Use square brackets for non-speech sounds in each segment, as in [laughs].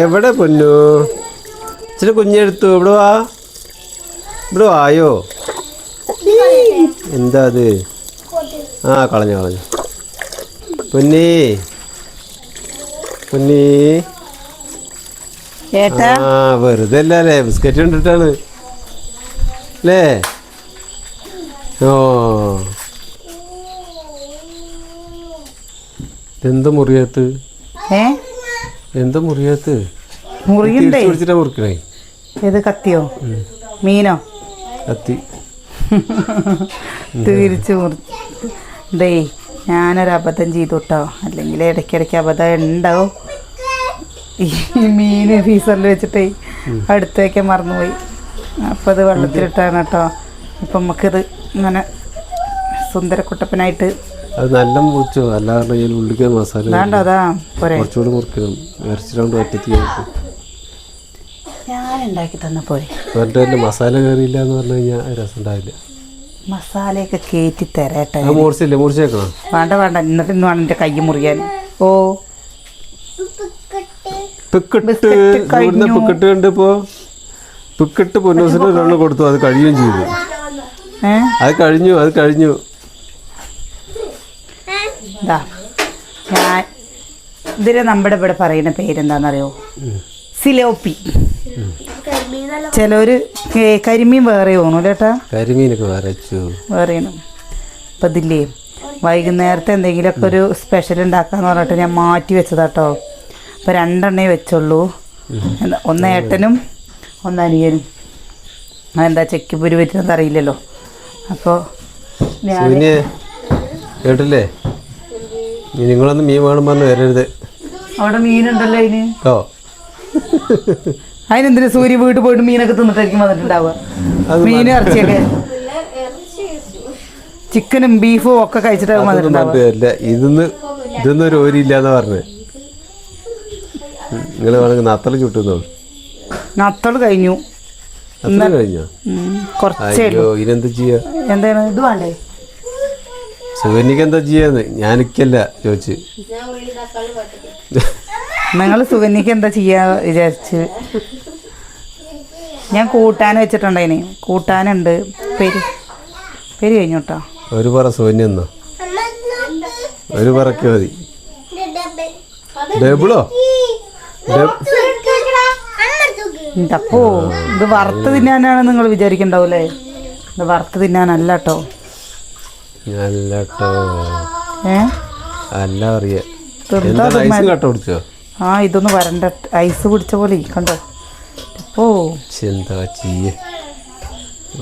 എവിടെ പൊന്നു? ഇച്ചിരി കുഞ്ഞെടുത്തു. ഇവിടെ വാ. ഇവിടെ വായോ എന്താ അത്? ആ കളഞ്ഞു കളഞ്ഞു. പൊന്നി. പൊന്നി. ആ വെറുതെ അല്ല അല്ലേ? ബിസ്ക്കറ്റ് കണ്ടിട്ടാണ്. അല്ലേ? ഓ. എന്ത് മുറിയത്ത് ഏ? എന്താ മുറിയത്ത്? മുറിയുണ്ടേ. പിടിച്ചിട്ടാ മുറിക്കണേ? ഏത് കത്തിയോ? മീനോ? കത്തി. [laughs] തിരിച്ചു മുറി ഡേ ഞാനൊരു അബദ്ധം ചെയ്തു കേട്ടോ അല്ലെങ്കിൽ ഇടയ്ക്കിടയ്ക്ക് അബദ്ധം ഉണ്ടാവും. ഈ മീൻ ഫീസറിൽ വെച്ചിട്ടേ അടുത്ത് വയ്ക്കാൻ മറന്നുപോയി. അപ്പം അത് വെള്ളത്തിലിട്ടാണ് കേട്ടോ. ഇപ്പം നമുക്കിത് ഇങ്ങനെ സുന്ദരക്കുട്ടപ്പനായിട്ട് അത് നല്ല മുറിച്ചോ അല്ലാതെ ഉള്ളിക്ക് മസാല കുറച്ചുകൂടെ അതാ പോരെ. കുറച്ചുകൂടി മുറിക്കണം. ഇറച്ചിട്ടുണ്ട് ഒറ്റത്തി ഞാൻ ഉണ്ടാക്കി തന്ന പോരെ. എന്നിട്ട് അതിന്റെ മസാല കയറിയില്ല എന്ന് പറഞ്ഞു കഴിഞ്ഞാൽ രസം ഉണ്ടാവില്ല. മസാലയൊക്കെ കയറ്റി തരട്ടെ മുറിച്ചില്ലേ? മുറിച്ചേക്കണം വേണ്ട വേണ്ട. എന്നിട്ട് ഇന്ന് വേണം എന്റെ കൈ മുറിയാൻ. ഓ. പിക്കിട്ട്. ബിസ്ക്കറ്റ് ഇവിടുന്ന് കഴിഞ്ഞു. പിക്കിട്ട് കണ്ട് ഇപ്പോ പിക്കിട്ട് പൊന്നൂസിന് ഒരെണ്ണം കൊടുത്തു. അത് കഴിയുകയും ചെയ്തു. അത് കഴിഞ്ഞു അത് കഴിഞ്ഞു. ഇതാ ഞാൻ ഇതിന് നമ്മുടെ ഇവിടെ പറയുന്ന പേരെന്താണെന്നറിയോ സിലോപ്പി. ചിലവര് ഏ- കരിമീൻ വേറെ തോന്നു ചേട്ടാ കരിമീനൊക്കെ വേറെ വേറെയാണ് അപ്പം ഇതില്ലേ വൈകുന്നേരത്തെ എന്തെങ്കിലുമൊക്കെ ഒരു സ്പെഷ്യൽ ഉണ്ടാക്കാന്ന് പറഞ്ഞിട്ട് ഞാൻ മാറ്റി വെച്ചതാട്ടോ. അപ്പം രണ്ടെണ്ണേ വെച്ചുള്ളൂ. ഒന്ന് ഏട്ടനും ഒന്ന് അനിയനും. അതെന്താ ചെക്ക് പുരി പറ്റുന്നത് അറിയില്ലല്ലോ അപ്പോൾ കേട്ടില്ലേ? നിങ്ങളൊന്ന് മീൻ വേണം പറഞ്ഞ് വരരുത്. അവിടെ മീനുണ്ടല്ലോ അതിന്? ഓ. അതിനെന്തിനു സൂര്യ വീട്ടിൽ പോയിട്ട് മീനൊക്കെ തിന്നിട്ടായിരിക്കും വന്നിട്ടുണ്ടാവുക? മീൻ ഇറച്ചിയൊക്കെ. ചിക്കനും ബീഫും ഒക്കെ കഴിച്ചിട്ടാവും പറഞ്ഞിട്ട് വരില്ല. ഇതിന്ന് ഇതൊന്നും ഒരു ഓരിയില്ലാന്നാ പറഞ്ഞത് നിങ്ങൾ വേണമെങ്കിൽ നത്തല ചുട്ടുന്നോ? നത്തോൾ കഴിഞ്ഞു. കഴിഞ്ഞോ? കുറച്ചേ അയ്യോ ചെയ്യാ? എന്താണ്? ഇത് വേണ്ടേ? സുഗന്യക്ക് എന്താ ചെയ്യാന്ന്? ഞാനിക്കല്ല ചോദിച്ച്. നിങ്ങൾ സുഗന്യക്ക് എന്താ ചെയ്യാ വിചാരിച്ച്. ഞാൻ കൂട്ടാൻ വെച്ചിട്ടുണ്ടായിന്. കൂട്ടാനുണ്ട്. പെരി പെരി കഴിഞ്ഞു കേട്ടോ ഒരു പറ സുഗന്യ എന്നോ? ഒരു പറക്ക് മതി. ഡബിളോ? ഡബ്- അപ്പോ ഇത് വറുത്ത് തിന്നാനാണ് നിങ്ങൾ വിചാരിക്കണ്ടാവൂലേ? ഇത് വറുത്ത് തിന്നാനല്ല കേട്ടോ അല്ല കേട്ടോ അല്ല അറിയ. ആ ഇതൊന്ന് വരണ്ട. ഐസ് പിടിച്ച പോലെ കണ്ടോ ഓ എന്താ ചെയ്യേ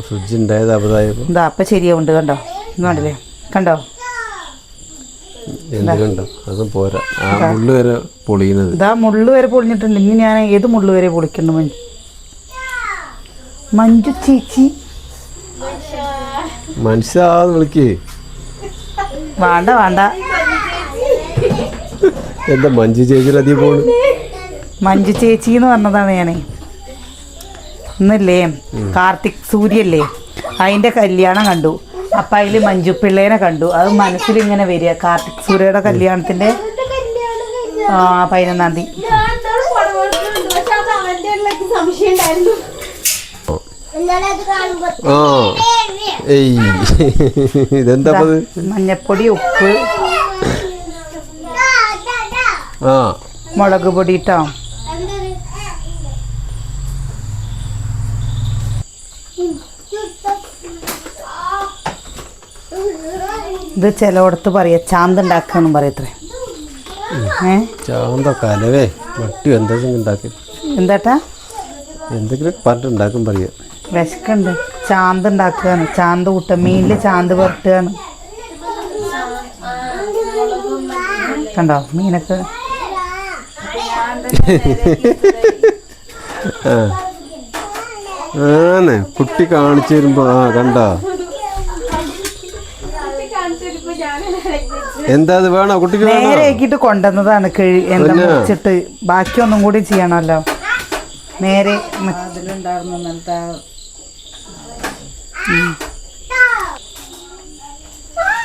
ഫ്രിഡ്ജ് ഉണ്ടായത് അബദ്ധമായപ്പോ എന്താ അപ്പം ശരിയാവുണ്ട് കണ്ടോ? ഇന്ന് കണ്ടില്ലേ? കണ്ടോ? എന്ത് കണ്ടോ? അതും പോരാ. ആ മുള്ളു വരെ പൊളിയുന്നത്. ഇതാ മുള്ളു വരെ പൊളിഞ്ഞിട്ടുണ്ട്. ഇനി ഞാൻ ഏത് മുള്ളു വരെ പൊളിക്കുന്നു മഞ്ജു? മഞ്ജു ചേച്ചി. മനുഷ്യാന്ന് വിളിക്കേ. വേണ്ട വേണ്ട. എന്താ മഞ്ജു ചേച്ചി അധികം പോണ് മഞ്ജു ചേച്ചി എന്ന് പറഞ്ഞതാണ് ഞാനേ. ഇന്നല്ലേ കാർത്തിക് സൂര്യല്ലേ? അതിന്റെ കല്യാണം കണ്ടു. അപ്പം അതിൽ മഞ്ജു പിള്ളേനെ കണ്ടു. അത് മനസ്സിൽ ഇങ്ങനെ വരിക. കാർത്തിക് സൂര്യയുടെ കല്യാണത്തിന്റെ ആ പതിനൊന്നാം തീയതി. സംശയം ഉണ്ടായിരുന്നു. ആ. ഏയ്. ഇതെന്താ? മഞ്ഞപ്പൊടി ഉപ്പ്. ആ. മുളക് പൊടി ഇട്ടോ? ഇത് ചിലയിടത്ത് പറയാ ചാന്ത് ഉണ്ടാക്കാന്ന് പറയത്രേ ചാന്തൊക്കെ ചാന്ത കലവേ മട്ടി എന്താ ഉണ്ടാക്കി? എന്താട്ടാ? എന്തെങ്കിലും പറഞ്ഞിട്ടുണ്ടാക്കും പറയാ. വിശക്കുണ്ട്. ചാന്ത് ഉണ്ടാക്കുകയാണ്. ചാന്ത് കൂട്ട മീനിൽ ചാന്ത് പുരട്ടുകയാണ്. കണ്ടോ? മീനൊക്കെ. ആന്നെ കുട്ടി കാണിച്ചു തരുമ്പോ ആ കണ്ടോ? എന്താ അത് വേണോ? കുട്ടിക്ക് നേരെയാക്കിട്ട് കൊണ്ടുവന്നതാണ് കിഴി എന്താ വെച്ചിട്ട് ബാക്കിയൊന്നും ബാക്കി ഒന്നും കൂടി ചെയ്യണമല്ലോ. നേരെ അതിലുണ്ടായിരുന്നു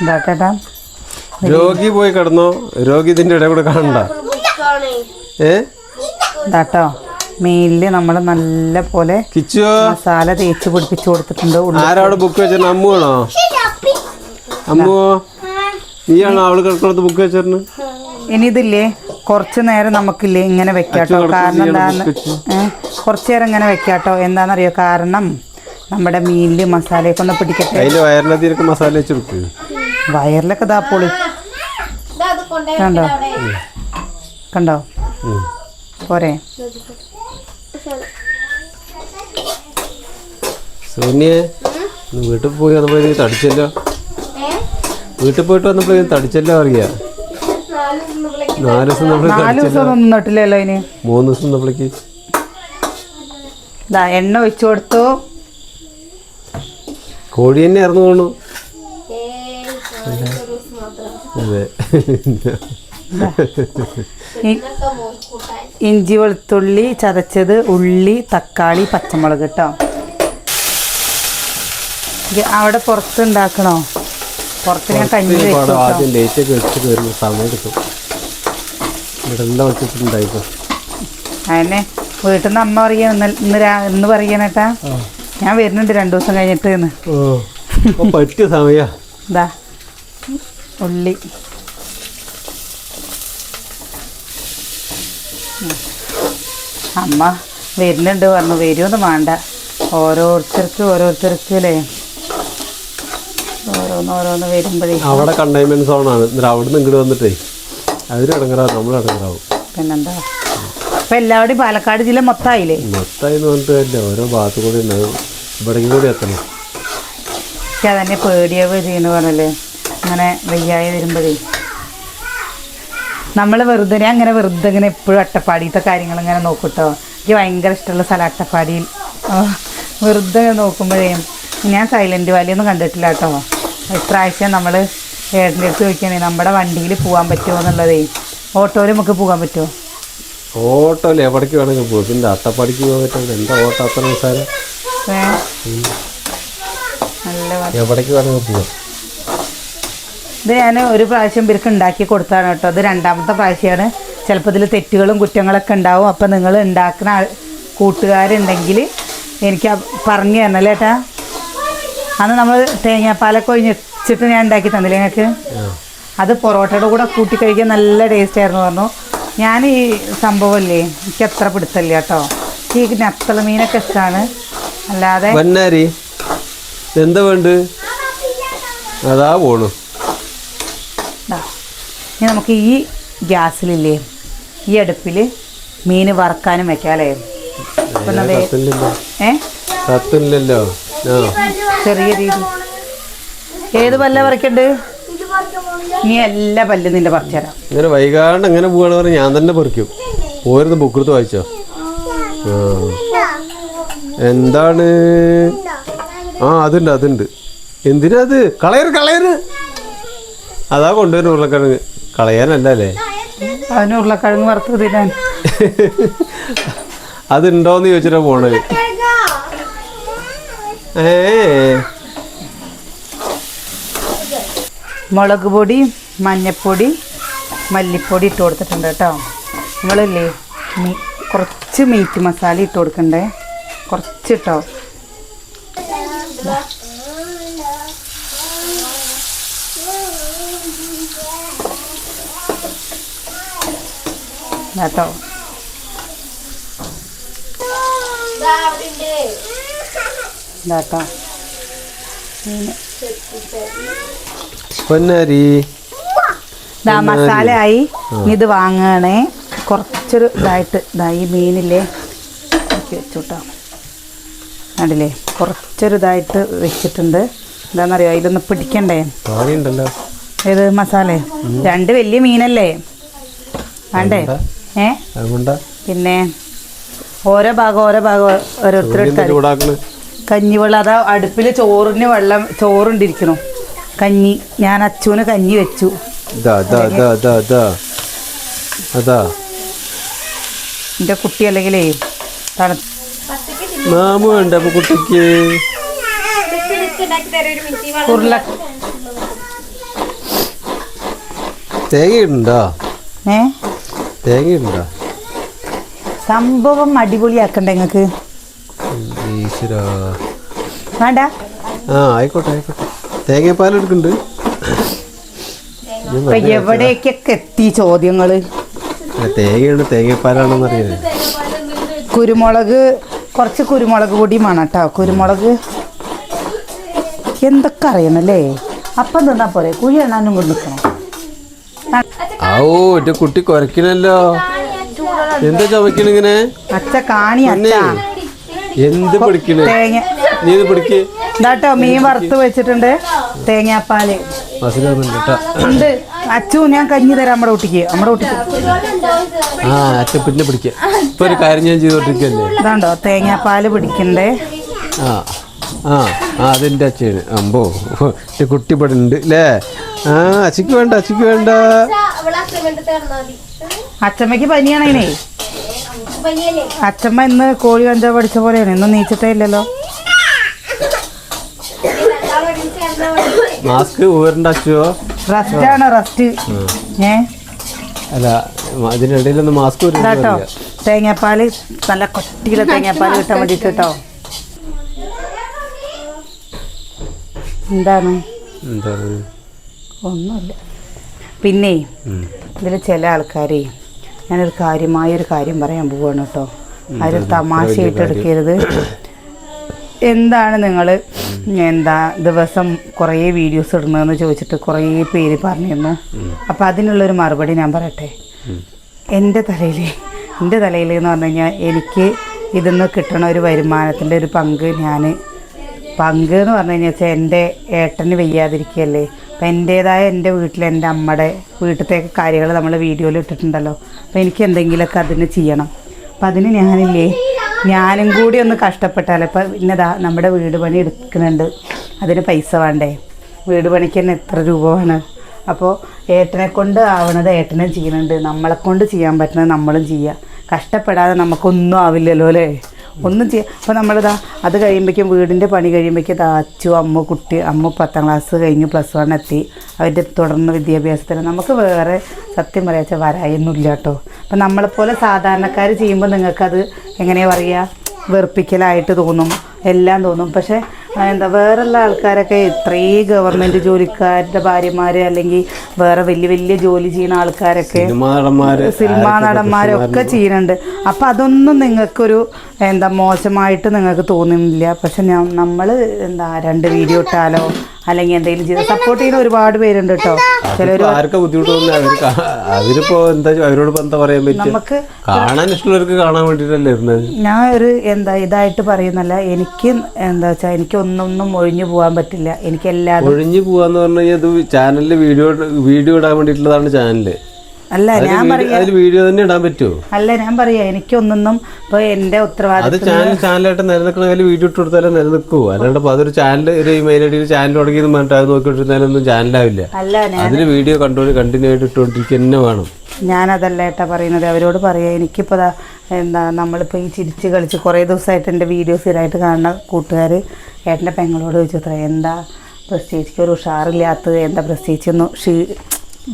ഇതാട്ടേട്ടാ രോഗി പോയി കിടന്നോ? രോഗി ഇതിന്റെ ഇടയിൽ കൂടെ കാണണ്ട. ഏ? ഇതാട്ടോ മീനിൽ നമ്മൾ നല്ല പോലെ മസാല തേച്ച് പിടിപ്പിച്ച് കൊടുത്തിട്ടുണ്ട് ഉള്ളി. ബുക്ക് വെച്ചിരുന്നു? അമ്മു ആണോ? നീയാണോ അവൾ കിടക്കുന്നത് ബുക്ക് വെച്ചിരുന്നു? ഇനി ഇതില്ലേ? കുറച്ച് നേരം നമുക്കില്ലേ ഇങ്ങനെ വെക്കാട്ടോ. കാരണം എന്താന്ന് കുറച്ച് നേരം ഇങ്ങനെ വെക്കാട്ടോ. എന്താണെന്നറിയോ? കാരണം നമ്മുടെ മീനിൽ മസാലയൊക്കെ ഒന്ന് പിടിക്കട്ടെ? അതിൽ വയറിനകത്തിനൊക്കെ മസാല വെച്ച് കൊടുക്ക്. വയറിലൊക്കെ ഇതാ പൊളി. ഇതാ അത് കൊണ്ടുപോയി കണ്ടോ. കണ്ടോ. പോരെ. സോനിയെ വീട്ടിൽ പോയി വന്നപ്പോഴേ തടിച്ചല്ലോ? വീട്ടിൽ പോയിട്ട് വന്നപ്പോഴേ തടിച്ചല്ലോ അറിയാ? നാല് ദിവസം നമ്മൾ തടിച്ചല്ലോ. മൂന്ന് ദിവസം നമ്മളേക്ക് എണ്ണ ഒഴിച്ചു കൊടുത്തു. കോഴി തന്നെ ഇറന്നു പോണു. അതെ. ഇഞ്ചി വെളുത്തുള്ളി ചതച്ചത് ഉള്ളി തക്കാളി പച്ചമുളക് കേട്ടോ അവിടെ പുറത്ത് ഉണ്ടാക്കണോ? പുറത്ത് ഞാൻ കഞ്ഞി. ആദ്യം ലേറ്റ് ഒക്കെ സമയം ഇവിടെ എല്ലാം വെച്ചിട്ടുണ്ടായിപ്പോ അതന്നെ. വീട്ടിൽ നിന്ന് അമ്മ പറയാ ഇന്ന് ഇന്ന് ഇന്ന് പറയണേട്ടാ. ഞാൻ വരുന്നുണ്ട് രണ്ടു ദിവസം കഴിഞ്ഞിട്ട് പറ്റിയ സമയ. ഇതാ ഉള്ളി. അമ്മ വരുന്നുണ്ട് പറഞ്ഞു വരുമൊന്നും വേണ്ട. ഓരോരുത്തർക്ക് ഓരോരുത്തർക്ക് അല്ലേ? ഓരോന്ന് ഓരോന്ന് വരുമ്പോഴേ. അവിടെ കണ്ടെയ്ൻമെന്റ് സോണാണ് എന്നിട്ട് അവിടെ നിന്ന് ഇങ്ങോട്ട് വന്നിട്ടേ. അവർ ഇടങ്ങറാവും നമ്മൾ ഇടങ്ങറാവും. പിന്നെന്താ? ഇപ്പം എല്ലാവരുടെയും പാലക്കാട് ജില്ല മൊത്തമായില്ലേ മൊത്തമായി ഓരോ ഭാഗത്തു കൂടി ഇവിടെ കൂടി എത്തണം. പക്ഷെ അതന്നെ പേടിയാവുക ചെയ്യണ പറഞ്ഞല്ലേ അങ്ങനെ വയ്യായി വരുമ്പോഴേ. നമ്മൾ വെറുതെ ഞാൻ അങ്ങനെ വെറുതെ ഇങ്ങനെ എപ്പോഴും അട്ടപ്പാടിയത്തെ കാര്യങ്ങൾ ഇങ്ങനെ നോക്കൂട്ടോ എനിക്ക് ഭയങ്കര ഇഷ്ടമുള്ള സ്ഥലം അട്ടപ്പാടിയിൽ. വെറുതെ നോക്കുമ്പോഴേ. ഞാൻ സൈലന്റ് വാലിയൊന്നും കണ്ടിട്ടില്ല കേട്ടോ ഇപ്രാവശ്യം നമ്മൾ ഏട്ടന്റെ അടുത്ത് ചോദിക്കുകയാണെങ്കിൽ നമ്മുടെ വണ്ടിയിൽ പോകാൻ പറ്റുമോ? എന്നുള്ളതേ. ഓട്ടോയിൽ നമുക്ക് പോകാൻ പറ്റുമോ? ഓട്ടോയിൽ എവിടേക്ക് വേണമെങ്കിൽ പോകും പിന്നെ അട്ടപ്പാടിക്ക് പോകാൻ പറ്റുന്നത് എന്താ ഓട്ടോ അത്ര വ- എവിടേക്ക് വേണമെങ്കിൽ പോകും ഇത് ഞാൻ ഒരു പ്രാവശ്യം ഇവർക്ക് ഉണ്ടാക്കി കൊടുത്താണ് കേട്ടോ. അത് രണ്ടാമത്തെ പ്രാവശ്യമാണ് ചിലപ്പോൾ ഇതിൽ തെറ്റുകളും കുറ്റങ്ങളൊക്കെ ഉണ്ടാവും. അപ്പം നിങ്ങൾ ഉണ്ടാക്കുന്ന ആൾ കൂട്ടുകാരുണ്ടെങ്കിൽ എനിക്ക് പറഞ്ഞു തരണല്ലേ ഏട്ടാ? അന്ന് നമ്മൾ തേങ്ങാപ്പാലൊക്കെ ഒഴിച്ചിട്ട് ഞാൻ ഉണ്ടാക്കി തന്നില്ലേ നിങ്ങൾക്ക്? അത് പൊറോട്ടയുടെ കൂടെ കൂട്ടി കഴിക്കാൻ നല്ല ടേസ്റ്റ് ആയിരുന്നു പറഞ്ഞു. ഞാൻ ഈ സംഭവമല്ലേ എനിക്ക് അത്ര പിടുത്തല്ല കേട്ടോ. ഈ നത്തള മീനൊക്കെ ഇഷ്ടമാണ് അല്ലാതെ വന്നാരി എന്താ വേണ്ട അതാ പോണു. ഇനി നമുക്ക് ഈ ഗ്യാസിലില്ലേ ഈ അടുപ്പിൽ മീൻ വറക്കാനും വെക്കാലേ ഏ? ചെറിയ രീതി. ഏത് പല്ല പോകുന്നില്ല. നീ എല്ലാ പല്ലും നിന്റെ പറിച്ചുതരാം ഇങ്ങനെ വൈകാണ്ട് എങ്ങനെ പോവാണ് പറഞ്ഞാൽ ഞാൻ തന്നെ പറിക്കും. പോരുന്ന് ബുക്കെടുത്ത് വായിച്ചോ? എന്താണ്? ആ അതുണ്ട് അതുണ്ട്. എന്തിനാ അത്? കളയർ കളയർ അതാ കൊണ്ടുവരുന്ന ഉരുളക്കിഴങ്ങ്. കളയാനല്ല അല്ലേ? അതിന് ഉരുളക്കിഴങ്ങ് വറുത്ത് തിന്നാൻ. അതുണ്ടോന്ന് ചോദിച്ചിട്ടാ പോണത്. ഏ. മുളക് പൊടി മഞ്ഞപ്പൊടി മല്ലിപ്പൊടി ഇട്ട് കൊടുത്തിട്ടുണ്ട് കേട്ടോ. നമ്മളില്ലേ കുറച്ച് മീറ്റ് മസാല ഇട്ട് കൊടുക്കണ്ടേ? കുറച്ച് കേട്ടോ കേട്ടോ. ഇതാട്ടോ പൊന്നാരി. മസാല ആയി ഇത് വാങ്ങണേ കുറച്ചൊരു ഇതായിട്ട് ഇതാ ഈ മീനില്ലേ. ഇറക്കി അടിലേ കണ്ടില്ലേ? കുറച്ചൊരു ഇതായിട്ട് വെച്ചിട്ടുണ്ട്. എന്താണെന്നറിയോ? ഇതൊന്ന് പിടിക്കണ്ടേ? ഏത് മസാല? രണ്ട് വലിയ മീനല്ലേ? വേണ്ടേ? ഏ? പിന്നെ ഓരോ ഭാഗം ഓരോ ഭാഗം ഓരോരുത്തരും കഞ്ഞിവെള്ളം അതാ അടുപ്പിൽ ചോറിന് വെള്ളം ചോറുണ്ടിരിക്കണു കഞ്ഞി ഞാൻ അച്ചുവിന് കഞ്ഞി വെച്ചു. എന്റെ കുട്ടി അല്ലെങ്കിലേ മാമു ഉണ്ട് അപ്പൊ കുട്ടിക്ക്. ഉരുള തേങ്ങ ഇടുണ്ടോ ഏ? തേങ്ങ ഇടുണ്ടോ സംഭവം അടിപൊളിയാക്കണ്ട നിങ്ങൾക്ക് ഈശ്വരാ. വേണ്ട. ആ ആയിക്കോട്ടെ ആയിക്കോട്ടെ. തേങ്ങാപ്പാൽ എടുക്കുന്നുണ്ട്. എവിടേക്കൊക്കെ എത്തി ചോദ്യങ്ങൾ. തേങ്ങയാണ് തേങ്ങാപ്പാലാണെന്ന് അറിയാം കുരുമുളക് കുറച്ച് കുരുമുളക് കൂടി വേണം കേട്ടോ കുരുമുളക്. എന്തൊക്കെ അറിയണല്ലേ? അപ്പം തിന്നാ പോരെ കുഴി എണ്ണാനും കൊണ്ട് നിൽക്കണം. ഓ എന്റെ കുട്ടി കുരക്കണല്ലോ എന്താ ചുമക്കണിങ്ങനെ അച്ഛ കാണി അച്ഛ എന്ത് പിടിക്കണേ? തേങ്ങ നീ ഇത് പിടിക്ക്. ഇതാട്ടോ മീൻ വറുത്ത് വെച്ചിട്ടുണ്ട്. തേങ്ങാപ്പാൽ. ഉണ്ട് അച്ചു ഞാൻ കഞ്ഞി തരാം നമ്മുടെ കുട്ടിക്ക് നമ്മുടെ കുട്ടിക്ക് ആ അച്ഛൻ പിന്നെ പിടിക്ക. ഇപ്പൊ ഒരു കാര്യം ഞാൻ ചെയ്തോണ്ടിരിക്കല്ലേ ഇതാണ്ടോ തേങ്ങാപ്പാൽ പിടിക്കണ്ടേ? ആ ആ ആ അതെന്റെ അച്ഛന്. അമ്പോ എന്റെ കുട്ടി ഇവിടെ ഉണ്ട് അല്ലേ ആ അച്ഛക്ക് വേണ്ട അച്ഛക്ക് വേണ്ട. അച്ഛമ്മക്ക് പനിയാണേ അച്ഛമ്മ അച്ചമ്മ ഇന്ന് കോഴി കഞ്ചാവ് പഠിച്ച പോലെയാണ്. ഇന്ന് നീച്ചിട്ടേ ഇല്ലല്ലോ. മാസ്ക് ഊരണ്ടച്ചോ റസ്റ്റ് ആണ് റസ്റ്റ്? ഏ? അല്ല അതിനിടയിലൊന്ന് മാസ്ക് ഇതാട്ടോ തേങ്ങാപ്പാൽ നല്ല കൊട്ടിയിലെ തേങ്ങാപ്പാൽ കിട്ടാൻ [laughs] വേണ്ടിട്ട് കേട്ടോ. എന്താണ്? എന്താണ് ഒന്നുമില്ല. പിന്നെ ഇതിൽ ഇതിൽ ചില ആൾക്കാരെ ഞാനൊരു കാര്യമായ ഒരു കാര്യം പറയാൻ പോവാണ് കേട്ടോ. ആരും തമാശയായിട്ട് എടുക്കരുത്. എന്താണ് നിങ്ങൾ എന്താ ദിവസം കുറേ വീഡിയോസ് ഇടണമെന്ന് ചോദിച്ചിട്ട് കുറേ പേര് പറഞ്ഞിരുന്നു. അപ്പം അതിനുള്ളൊരു മറുപടി ഞാൻ പറയട്ടെ? എന്റെ തലയിൽ എന്റെ തലയിൽ എന്ന് പറഞ്ഞു കഴിഞ്ഞാൽ എനിക്ക് ഇതിൽ നിന്ന് കിട്ടണ ഒരു വരുമാനത്തിന്റെ ഒരു പങ്ക് ഞാൻ പങ്ക് എന്ന് പറഞ്ഞു കഴിഞ്ഞാൽ വെച്ചാൽ എന്റെ ഏട്ടന് വയ്യാതിരിക്കുകയല്ലേ അപ്പം എന്റേതായ എന്റെ വീട്ടിൽ എന്റെ അമ്മയുടെ വീട്ടിലത്തെ കാര്യങ്ങൾ നമ്മൾ വീഡിയോയിൽ ഇട്ടിട്ടുണ്ടല്ലോ. അപ്പം എനിക്ക് എന്തെങ്കിലുമൊക്കെ അതിന് ചെയ്യണം. അപ്പം അതിന് ഞാനില്ലേ ഞാനും കൂടി ഒന്ന് കഷ്ടപ്പെട്ടാൽ ഇപ്പം ഇന്നതാ നമ്മുടെ വീട് പണി എടുക്കുന്നുണ്ട്. അതിന് പൈസ വേണ്ടേ? വീട് പണിക്ക് തന്നെ എത്ര രൂപ വേണം അപ്പോൾ ഏട്ടനെ കൊണ്ട് ആവണത് ഏട്ടനും ചെയ്യുന്നുണ്ട്. നമ്മളെ കൊണ്ട് ചെയ്യാൻ പറ്റുന്നത് നമ്മളും ചെയ്യുക കഷ്ടപ്പെടാതെ നമുക്കൊന്നും ആവില്ലല്ലോ അല്ലേ? ഒന്നും ചെയ്യാം അപ്പോൾ നമ്മളിതാ അത് കഴിയുമ്പോഴേക്കും വീടിന്റെ പണി കഴിയുമ്പോഴേക്കും അച്ചു അമ്മ കുട്ടി അമ്മ പത്താം ക്ലാസ് കഴിഞ്ഞ് പ്ലസ് വൺ എത്തി. അവരുടെ തുടർന്ന് വിദ്യാഭ്യാസത്തിന് നമുക്ക് വേറെ സത്യം പറയാച്ച വരായൊന്നുമില്ല കേട്ടോ അപ്പം നമ്മളെപ്പോലെ സാധാരണക്കാർ ചെയ്യുമ്പോൾ നിങ്ങൾക്കത് എങ്ങനെയാണ് പറയുക വെറുപ്പിക്കലായിട്ട് തോന്നും. എല്ലാം തോന്നും. പക്ഷേ എന്താ വേറെയുള്ള ആൾക്കാരൊക്കെ ഇത്രയും ഗവൺമെന്റ് ജോലിക്കാരുടെ ഭാര്യമാർ അല്ലെങ്കിൽ വേറെ വലിയ വലിയ ജോലി ചെയ്യുന്ന ആൾക്കാരൊക്കെ സിനിമാ നടന്മാരൊക്കെ ചെയ്യുന്നുണ്ട് അപ്പം അതൊന്നും നിങ്ങൾക്കൊരു എന്താ മോശമായിട്ട് നിങ്ങൾക്ക് തോന്നുന്നില്ല. പക്ഷെ ഞാൻ നമ്മൾ എന്താ രണ്ട് വീഡിയോ ഇട്ടാലോ അല്ലെങ്കിൽ എന്തെങ്കിലും ചെയ്ത് സപ്പോർട്ട് ചെയ്യുന്ന ഒരുപാട് പേരുണ്ട് കേട്ടോ. ചിലർ ആർക്കും ബുദ്ധിമുട്ടൊന്നും അവരിപ്പോ എന്താ അവരോട് എന്താ പറയാൻ പറ്റും നമുക്ക് കാണാൻ ഇഷ്ടമുള്ളവർക്ക് കാണാൻ വേണ്ടിട്ടല്ലേ ഞാൻ ഒരു എന്താ ഇതായിട്ട് പറയുന്നല്ല എനിക്ക് എന്താ വെച്ചാൽ എനിക്ക് ഒന്നൊന്നും ഒഴിഞ്ഞു പോകാൻ പറ്റില്ല. എനിക്ക് എല്ലാതും ഒഴിഞ്ഞു പോവാന്ന് പറഞ്ഞു കഴിഞ്ഞാൽ ഇത് ചാനലിൽ വീഡിയോ വീഡിയോ ഇടാൻ വേണ്ടിയിട്ടുള്ളതാണ് ചാനൽ. അല്ല ഞാൻ വീഡിയോ- പറയാ വീഡിയോ തന്നെ ഇടാൻ പറ്റുമോ അല്ല ഞാൻ പറയാ എനിക്കൊന്നൊന്നും ഇപ്പൊ അത് ഉത്തരവാദിത്വം ചാനൽ ചാനലായിട്ട് നിലനിൽക്കണമെങ്കിൽ വീഡിയോ ഇട്ട് കൊടുത്താലും നിലനിൽക്കൂ. അല്ലാണ്ട് ഇപ്പൊ അതൊരു ചാനൽ ഒരു ഇമെയിൽ ഐ ഡിയിൽ ചാനൽ തുടങ്ങിയെന്ന് പറഞ്ഞിട്ട് അത് നോക്കിക്കൊണ്ടിരുന്നാലൊന്നും ചാനലാവില്ല. അല്ല ഞാൻ അതിൽ വീഡിയോ കണ്ടു കണ്ടിന്യൂ ആയിട്ട് ഇട്ടുകൊണ്ടിരിക്കുക തന്നെ വേണം. ഞാനതല്ല ഏട്ടാ പറയുന്നത്. അവരോട് പറയാം എനിക്കിപ്പോൾ എന്താ നമ്മളിപ്പോൾ ഈ ചിരിച്ച് കളിച്ച് കുറേ ദിവസമായിട്ട് എന്റെ വീഡിയോസ് സ്ഥിരമായിട്ട് കാണുന്ന കൂട്ടുകാർ ഏട്ടന്റെ പെങ്ങളോട് ചോദിച്ചു എന്താ പ്രസ്റ്റേജിക്ക് ഒരു ഉഷാറില്ലാത്തത്? എന്താ പ്രസ്റ്റേജ് ഒന്ന് ക്ഷീ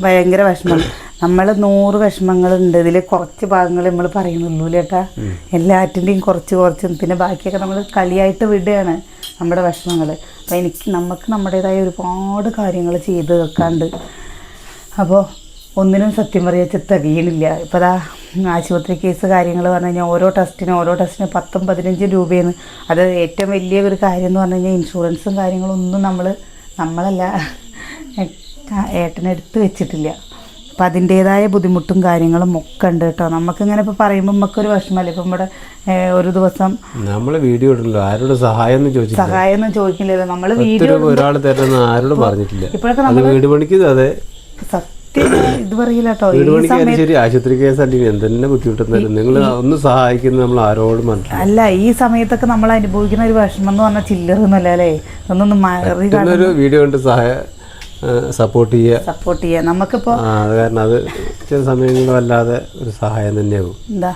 ഭയങ്കര വിഷമം. നമ്മൾ നൂറ് വിഷമങ്ങളുണ്ട്. ഇതിൽ കുറച്ച് ഭാഗങ്ങൾ നമ്മൾ പറയുന്നുള്ളൂ ചേട്ടാ എല്ലാറ്റിന്റെയും കുറച്ച് കുറച്ച് പിന്നെ ബാക്കിയൊക്കെ നമ്മൾ കളിയായിട്ട് വിടുകയാണ് നമ്മുടെ വിഷമങ്ങൾ അപ്പോൾ എനിക്ക് നമുക്ക് നമ്മുടേതായ ഒരുപാട് കാര്യങ്ങൾ ചെയ്ത് വെക്കാണ്ട്. അപ്പോൾ ഒന്നിനും സത്യം പറയാ തികയണില്ല. ഇപ്പോൾ അതാ ആശുപത്രി കേസ് കാര്യങ്ങൾ പറഞ്ഞു കഴിഞ്ഞാൽ ഓരോ ടെസ്റ്റിനും ഓരോ ടെസ്റ്റിനും പത്തും പതിനഞ്ചും രൂപയാണ്. അത് ഏറ്റവും വലിയ ഒരു കാര്യം എന്ന് പറഞ്ഞു കഴിഞ്ഞാൽ ഇൻഷുറൻസും കാര്യങ്ങളൊന്നും നമ്മൾ നമ്മളല്ല. ഏട്ടനെടുത്ത് വെച്ചിട്ടില്ല. അപ്പം അതിന്റേതായ ബുദ്ധിമുട്ടും കാര്യങ്ങളും ഒക്കെ ഉണ്ട് കേട്ടോ. നമുക്കിങ്ങനെ ഇപ്പോൾ പറയുമ്പോൾ നമുക്കൊരു വിഷമമല്ലേ ഇപ്പം ഇവിടെ ഒരു ദിവസം നമ്മൾ വീഡിയോ ഇടണല്ലോ ആരോട് സഹായം ഒന്നും ചോദിച്ചു സഹായം ഒന്നും ചോദിക്കില്ലല്ലോ നമ്മൾ വീഡിയോ ഒരാൾ തരുന്ന ആരോടും പറഞ്ഞിട്ടില്ല. ഇപ്പോഴൊക്കെ നമ്മൾ വീട് പണിക്ക് അതെ. സത്യം ഇത് പറയില്ല കേട്ടോ. വീട് ഈ പണിക്ക് ആയാലും ശരി. ആശുപത്രി കേസ് അല്ലെങ്കിൽ എന്തെന്നെ ബുദ്ധിമുട്ടുന്നാലും നിങ്ങൾ ഒന്ന് സഹായിക്കുന്നത് നമ്മൾ ആരോടും മനസ്സിലാക്കി അല്ല ഈ സമയത്തൊക്കെ നമ്മൾ അനുഭവിക്കുന്ന ഒരു വിഷമം എന്ന് പറഞ്ഞാൽ ചില്ലറൊന്നുമല്ല അല്ലേ? ഒന്നൊന്ന് മാറി ഒരു വീഡിയോ കൊണ്ട് സഹായ സപ്പോർട്ട് ചെയ്യുക. സപ്പോർട്ട് ചെയ്യുക. നമുക്കിപ്പോൾ അത് കാരണം അത് ചില സമയങ്ങളിൽ വല്ലാതെ ഒരു സഹായം തന്നെയാകും എന്താ?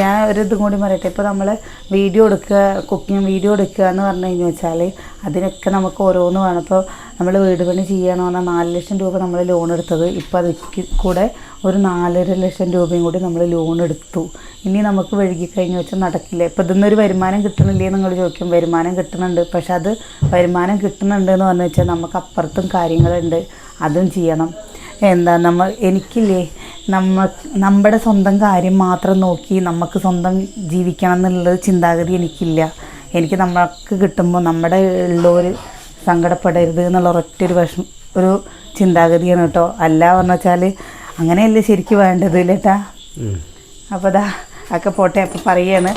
ഞാൻ ഒരു ഇതും കൂടി പറയട്ടെ. ഇപ്പോൾ നമ്മൾ വീഡിയോ എടുക്കുക കുക്കിംഗ് വീഡിയോ എടുക്കുക എന്ന് പറഞ്ഞു കഴിഞ്ഞു വെച്ചാൽ അതിനൊക്കെ നമുക്ക് ഓരോന്ന് വേണം. ഇപ്പോൾ നമ്മൾ വീട് പണി ചെയ്യണമെന്ന് പറഞ്ഞാൽ നാല് ലക്ഷം രൂപ നമ്മൾ ലോൺ എടുത്തത്. ഇപ്പോൾ അത് കൂടെ ഒരു നാലര ലക്ഷം രൂപയും കൂടി നമ്മൾ ലോൺ എടുത്തു. ഇനി നമുക്ക് വഴുകി കഴിഞ്ഞ് വെച്ചാൽ നടക്കില്ല. ഇപ്പം ഇതിന്നൊരു വരുമാനം കിട്ടണില്ലേ നിങ്ങൾ ചോദിക്കും വരുമാനം കിട്ടുന്നുണ്ട് പക്ഷെ അത് വരുമാനം കിട്ടുന്നുണ്ട് എന്ന് പറഞ്ഞു വെച്ചാൽ നമുക്ക് അപ്പുറത്തും കാര്യങ്ങളുണ്ട്. അതും ചെയ്യണം. എന്താ നമ്മൾ എനിക്കില്ലേ നമ്മ നമ്മുടെ സ്വന്തം കാര്യം മാത്രം നോക്കി നമുക്ക് സ്വന്തം ജീവിക്കണം എന്നുള്ളത് ചിന്താഗതി എനിക്കില്ല. എനിക്ക് നമ്മൾക്ക് കിട്ടുമ്പോൾ നമ്മുടെ ഉള്ളവർ സങ്കടപ്പെടരുത് എന്നുള്ള ഒരൊറ്റ ഒരു വിഷം ഒരു ചിന്താഗതിയാണ് കേട്ടോ. അല്ല പറഞ്ഞു വെച്ചാൽ അങ്ങനെയല്ലേ ശരിക്കും വേണ്ടത് ഇല്ലേട്ടാ അപ്പോൾ ദാ ഒക്കെ പോട്ടെ അപ്പോൾ പറയാണ്.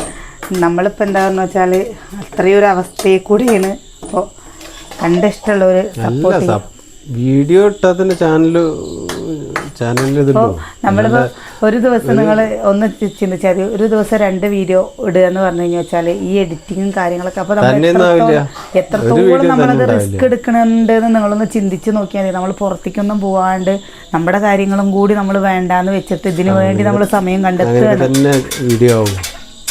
നമ്മളിപ്പോൾ എന്താണെന്ന് വെച്ചാൽ അത്രയൊരു ഒരു അവസ്ഥയിൽ കൂടിയാണ് അപ്പോൾ നല്ല സപ്പോർട്ട് സപ് വീഡിയോ ഇട്ടാൽ ചാനൽ ചാനൽ ചാനലിൽ ഇതുണ്ടോ നമ്മളിപ്പോൾ ഒരു ദിവസം നിങ്ങൾ ഒന്ന് ചിന്തിച്ചാൽ ഒരു ദിവസം രണ്ട് വീഡിയോ ഇടുക എന്ന് പറഞ്ഞു കഴിഞ്ഞാൽ വെച്ചാൽ ഈ എഡിറ്റിങ്ങും കാര്യങ്ങളൊക്കെ അപ്പൊ എത്രത്തോളം നമ്മളത് റിസ്ക് എടുക്കണുണ്ട് എന്ന് നിങ്ങളൊന്ന് ചിന്തിച്ച് നോക്കിയാൽ മതി. നമ്മൾ പുറത്തേക്കൊന്നും പോവാണ്ട് നമ്മുടെ കാര്യങ്ങളും കൂടി നമ്മൾ വേണ്ടാന്ന് വെച്ചിട്ട് ഇതിനു വേണ്ടി നമ്മൾ സമയം കണ്ടെത്തുക വീഡിയോ ആവും.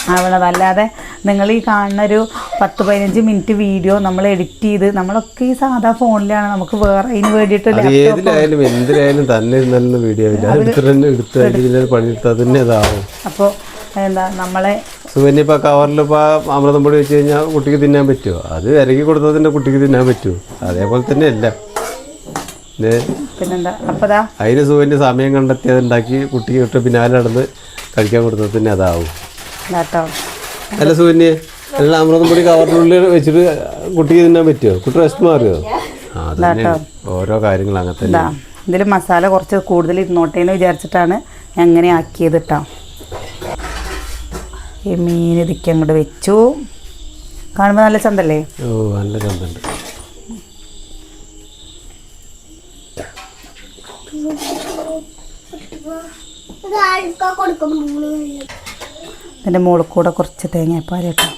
ആവണത് അല്ലാതെ നിങ്ങൾ ഈ കാണുന്ന ഒരു പത്ത് പതിനഞ്ച് മിനിറ്റ് വീഡിയോ നമ്മൾ എഡിറ്റ് ചെയ്ത് നമ്മളൊക്കെ ഈ സാധാ ഫോണിലാണ്. നമുക്ക് വേറെ അതിന് വേണ്ടിയിട്ട് ഏതിലായാലും തന്നെ ഇരുന്നാലും വീഡിയോ തന്നെ പണിയെടുത്താൽ അപ്പോൾ എന്താ നമ്മളെ കവറിൽ ഇപ്പോൾ അമൃതം പൊടി വെച്ച് കഴിഞ്ഞാൽ കുട്ടിക്ക് തിന്നാൻ പറ്റുമോ അത് ഇറക്കി കൊടുത്താൽ തന്നെ കുട്ടിക്ക് തിന്നാൻ പറ്റുമോ അതേപോലെ തന്നെ അല്ല. പിന്നെന്താ? അതിന് സുവന്യ സമയം കണ്ടെത്തി അത് ഉണ്ടാക്കി കുട്ടിക്ക് ഇട്ട് പിന്നാലെ നടന്ന് കഴിക്കാൻ കൊടുത്താൽ തന്നെ അതാവും. കേട്ടോ അല്ല സൂര്യ അല്ല അമൃതം പൊടി കവറിനുള്ളിൽ വെച്ചിട്ട് കുട്ടിക്ക് തിന്നാൻ പറ്റുമോ കുട്ടി റെസ്റ്റ് മാറിയോ? ഓരോ കാര്യങ്ങൾ അങ്ങനെ തന്നെ ഇതാ ഇതിൽ മസാല കുറച്ച് കൂടുതൽ ഇരുന്നോട്ടെ എന്ന് വിചാരിച്ചിട്ടാണ് ഞാൻ അങ്ങനെ ആക്കിയത് കേട്ടോ ഈ മീൻ ഇതിക്ക് അങ്ങോട്ട് വെച്ചു. കാണുമ്പോൾ നല്ല ചന്തല്ലേ? ഓ നല്ല ചന്തണ്ട്. കൊടുക്കും ഇതിന്റെ മുകളിൽ കൂടെ കുറച്ച് തേങ്ങാപ്പാൽ കേട്ടോ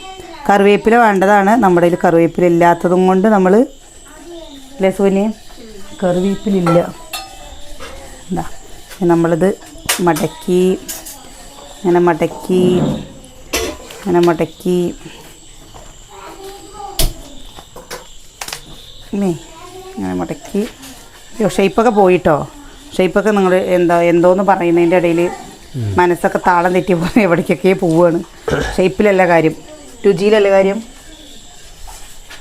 കറിവേപ്പില വേണ്ടതാണ്. നമ്മുടെ കയ്യിൽ കറിവേപ്പില ഇല്ലാത്തതും കൊണ്ട് നമ്മൾ അല്ലേ സോനി? കറിവേപ്പിലില്ല. എന്താ? നമ്മളിത് മടക്കി ഇങ്ങനെ മടക്കി ഇങ്ങനെ മടക്കി. ഇങ്ങനെ മടക്കി. ഷേപ്പൊക്കെ പോയിട്ടോ? ഷേപ്പൊക്കെ നിങ്ങൾ എന്താ എന്തോന്ന് പറയുന്നതിന്റെ ഇടയിൽ മനസ്സൊക്കെ താളം തെറ്റി പോകുന്ന എവിടേക്കൊക്കെ പോവുകയാണ് ഷേപ്പിലല്ല കാര്യം. രുചിയിലല്ല കാര്യം.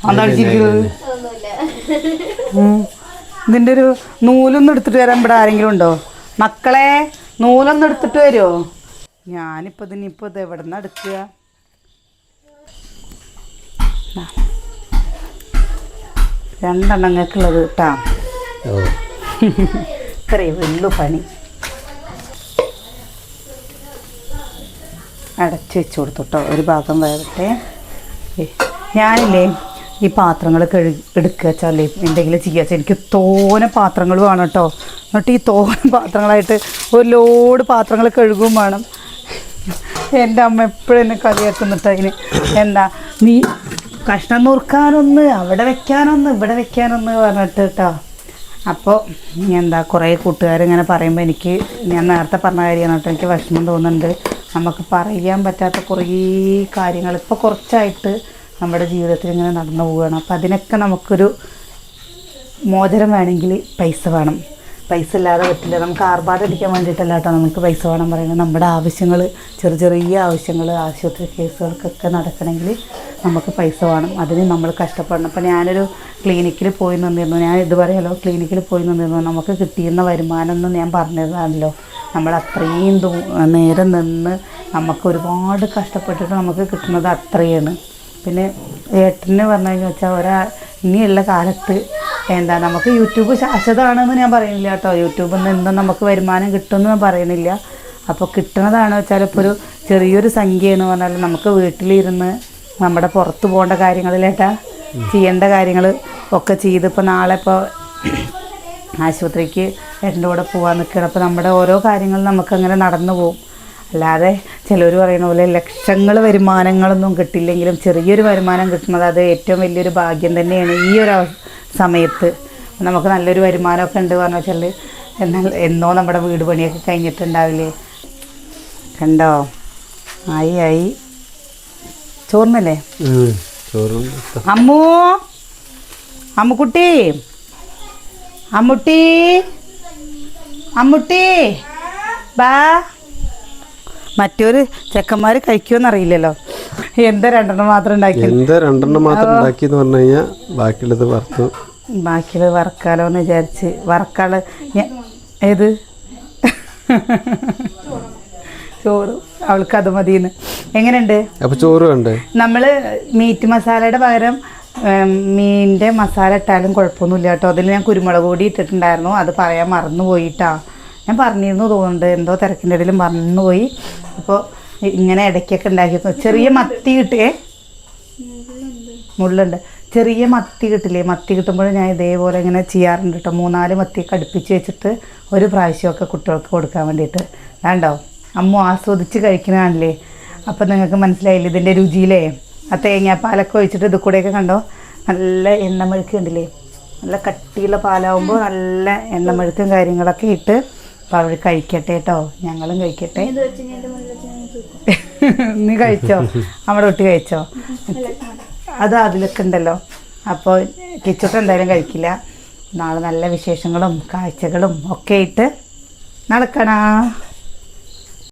അതാണ് ചിരിക്കുന്നത്. ഒന്നുമില്ല ഉം. ഇതിന്റെ ഒരു നൂലൊന്നും എടുത്തിട്ട് വരാൻ ഇവിടെ ആരെങ്കിലും ഉണ്ടോ? മക്കളെ നൂലൊന്നും എടുത്തിട്ട് വരുമോ ഞാനിപ്പോൾ ഇതിനിപ്പോൾ ഇത് എവിടെ നിന്ന് എടുക്കുക രണ്ടെണ്ണങ്ങൾക്കുള്ളത് കേട്ടാ ഇത്രയും വലിയ പണി. അടച്ചു വെച്ച് കൊടുത്തു കേട്ടോ ഒരു ഭാഗം വേകട്ടെ ഞാനില്ലേ ഈ പാത്രങ്ങൾ കഴുകി എടുക്കുക വെച്ചാലേ എന്തെങ്കിലും ചെയ്യുക എനിക്ക് തോനെ പാത്രങ്ങൾ വേണം കേട്ടോ എന്നിട്ട് ഈ തോനെ പാത്രങ്ങളായിട്ട് ഒരു ലോഡ് പാത്രങ്ങൾ കഴുകും വേണം. എന്റെ അമ്മ എപ്പോഴും എന്നെ കളിയാക്കുന്നിട്ട് അതിന്. എന്താ നീ കഷ്ണം നുറുക്കാനൊന്ന് അവിടെ വെക്കാനൊന്ന് ഇവിടെ വെക്കാനൊന്ന് പറഞ്ഞിട്ട് കേട്ടോ അപ്പോൾ എന്താ കുറേ കൂട്ടുകാരിങ്ങനെ പറയുമ്പോൾ എനിക്ക് ഞാൻ നേരത്തെ പറഞ്ഞ കാര്യമാണ് കേട്ടോ എനിക്ക് വിഷമം തോന്നുന്നുണ്ട്. നമുക്ക് പറയാൻ പറ്റാത്ത കുറേ കാര്യങ്ങൾ ഇപ്പോൾ കുറച്ചായിട്ട് നമ്മുടെ ജീവിതത്തിൽ ഇങ്ങനെ നടന്നു പോവുകയാണ്. അപ്പോൾ അതിനൊക്കെ നമുക്കൊരു മോചനം വേണമെങ്കിൽ പൈസ വേണം. പൈസ ഇല്ലാതെ പറ്റില്ല. നമുക്ക് ആർഭാടടിക്കാൻ വേണ്ടിയിട്ടല്ല കേട്ടോ നമുക്ക് പൈസ വേണം പറയുന്നത്. നമ്മുടെ ആവശ്യങ്ങൾ ചെറിയ ചെറിയ ആവശ്യങ്ങൾ ആശുപത്രി കേസുകൾക്കൊക്കെ നടക്കണമെങ്കിൽ നമുക്ക് പൈസ വേണം. അതിന് നമ്മൾ കഷ്ടപ്പെടണം. അപ്പോൾ ഞാനൊരു ക്ലിനിക്കിൽ പോയി നിന്നിരുന്നു. ഞാൻ ഇത് പറയാലോ ക്ലിനിക്കിൽ പോയി നിന്നിരുന്നു. നമുക്ക് കിട്ടിയിരുന്ന വരുമാനം എന്ന് ഞാൻ പറഞ്ഞതാണല്ലോ. നമ്മൾ അത്രയും നേരം നിന്ന് നമുക്ക് ഒരുപാട് കഷ്ടപ്പെട്ടിട്ട് നമുക്ക് കിട്ടുന്നത് അത്രയാണ്. പിന്നെ ഏട്ടന് പറഞ്ഞു വെച്ചാൽ ഒരാ ഇനിയുള്ള കാലത്ത് എന്താ നമുക്ക് യൂട്യൂബ് ശാശ്വതമാണെന്ന് ഞാൻ പറയുന്നില്ല കേട്ടോ. യൂട്യൂബിൽ നിന്നും നമുക്ക് വരുമാനം കിട്ടുമെന്ന് ഞാൻ പറയുന്നില്ല. അപ്പോൾ കിട്ടുന്നതാണ് വെച്ചാൽ ഇപ്പോൾ ഒരു ചെറിയൊരു സംഖ്യയെന്ന് പറഞ്ഞാൽ നമുക്ക് വീട്ടിലിരുന്ന് നമ്മുടെ പുറത്ത് പോകേണ്ട കാര്യങ്ങളിലേട്ടാ ചെയ്യേണ്ട കാര്യങ്ങൾ ഒക്കെ ചെയ്ത് ഇപ്പോൾ നാളെ ഇപ്പോൾ ആശുപത്രിക്ക് എന്റെ കൂടെ പോകാൻ നിൽക്കണം അപ്പോൾ നമ്മുടെ ഓരോ കാര്യങ്ങളും നമുക്കങ്ങനെ നടന്നു പോകും. അല്ലാതെ ചിലർ പറയുന്ന പോലെ ലക്ഷങ്ങൾ വരുമാനങ്ങളൊന്നും കിട്ടില്ലെങ്കിലും ചെറിയൊരു വരുമാനം കിട്ടുന്നത് അത് ഏറ്റവും വലിയൊരു ഭാഗ്യം തന്നെയാണ് ഈ ഒരു സമയത്ത്. നമുക്ക് നല്ലൊരു വരുമാനമൊക്കെ ഉണ്ട് പറഞ്ഞു വെച്ചാൽ എന്നാൽ എന്നോ നമ്മുടെ വീട് പണിയൊക്കെ കഴിഞ്ഞിട്ടുണ്ടാവില്ലേ? കണ്ടോ? ആയി ആയി. ചോറിനല്ലേ? അമ്മു അമ്മുക്കുട്ടി അമ്മുട്ടി അമ്മുട്ടി ബാ. മറ്റൊരു ചെക്കന്മാർ കഴിക്കുമെന്നറിയില്ലല്ലോ എന്താ രണ്ടെണ്ണം മാത്രം ഉണ്ടാക്കി എന്താ രണ്ടെണ്ണം മാത്രം ഉണ്ടാക്കി എന്ന് പറഞ്ഞു കഴിഞ്ഞാൽ ബാക്കിയുള്ളത് വറുത്തു. ബാക്കിയുള്ളത് വറക്കാലോ എന്ന് വിചാരിച്ച്. വറക്കാൾ ഏത്? ചോറ് അവൾക്ക് അത് മതിയെന്ന്. എങ്ങനെയുണ്ട്? അപ്പൊ ചോറ് വേണ്ടേ? നമ്മൾ മീറ്റ് മസാലയുടെ പകരം മീനിന്റെ മസാല ഇട്ടാലും കുഴപ്പമൊന്നുമില്ല കേട്ടോ. അതിൽ ഞാൻ കുരുമുളക് പൊടി ഇട്ടിട്ടുണ്ടായിരുന്നു. അത് പറയാൻ മറന്നു പോയിട്ടാ ഞാൻ പറഞ്ഞിരുന്നു തോന്നുന്നുണ്ട്. എന്തോ തിരക്കിന്റെ ഇടയിലും മറന്നുപോയി. അപ്പോൾ ഇങ്ങനെ ഇടയ്ക്കൊക്കെ ഉണ്ടാക്കി ചെറിയ മത്തി കിട്ടേ. മുള്ളുണ്ട്. ചെറിയ മത്തി കിട്ടില്ലേ? മത്തി കിട്ടുമ്പോൾ ഞാൻ ഇതേപോലെ ഇങ്ങനെ ചെയ്യാറുണ്ട് കേട്ടോ. മൂന്നാൽ മത്തിയൊക്കെ അടുപ്പിച്ച് വെച്ചിട്ട് ഒരു പ്രാവശ്യമൊക്കെ കുട്ടികൾക്ക് കൊടുക്കാൻ വേണ്ടിയിട്ട്. വേണ്ടോ അമ്മ ആസ്വദിച്ച് കഴിക്കുന്നതാണല്ലേ അപ്പം നിങ്ങൾക്ക് മനസ്സിലായില്ലേ ഇതിന്റെ രുചിയിലേ? ആ തേങ്ങാപ്പാലൊക്കെ ഒഴിച്ചിട്ട് ഇത് കൂടെയൊക്കെ കണ്ടോ? നല്ല എണ്ണമെഴുക്ക് ഉണ്ടല്ലേ നല്ല കട്ടിയുള്ള പാലാവുമ്പോൾ നല്ല എണ്ണമെഴുക്കും കാര്യങ്ങളൊക്കെ ഇട്ട് അപ്പോൾ അവർ കഴിക്കട്ടെ കേട്ടോ ഞങ്ങളും കഴിക്കട്ടെ. നീ കഴിച്ചോ? നമ്മുടെ ഒട്ടി കഴിച്ചോ? അത് അതിലൊക്കെ ഉണ്ടല്ലോ. അപ്പോൾ കിച്ചോട്ട് എന്തായാലും കഴിക്കില്ല. നാളെ നല്ല വിശേഷങ്ങളും കാഴ്ചകളും ഒക്കെ ഇട്ട് നടക്കണ.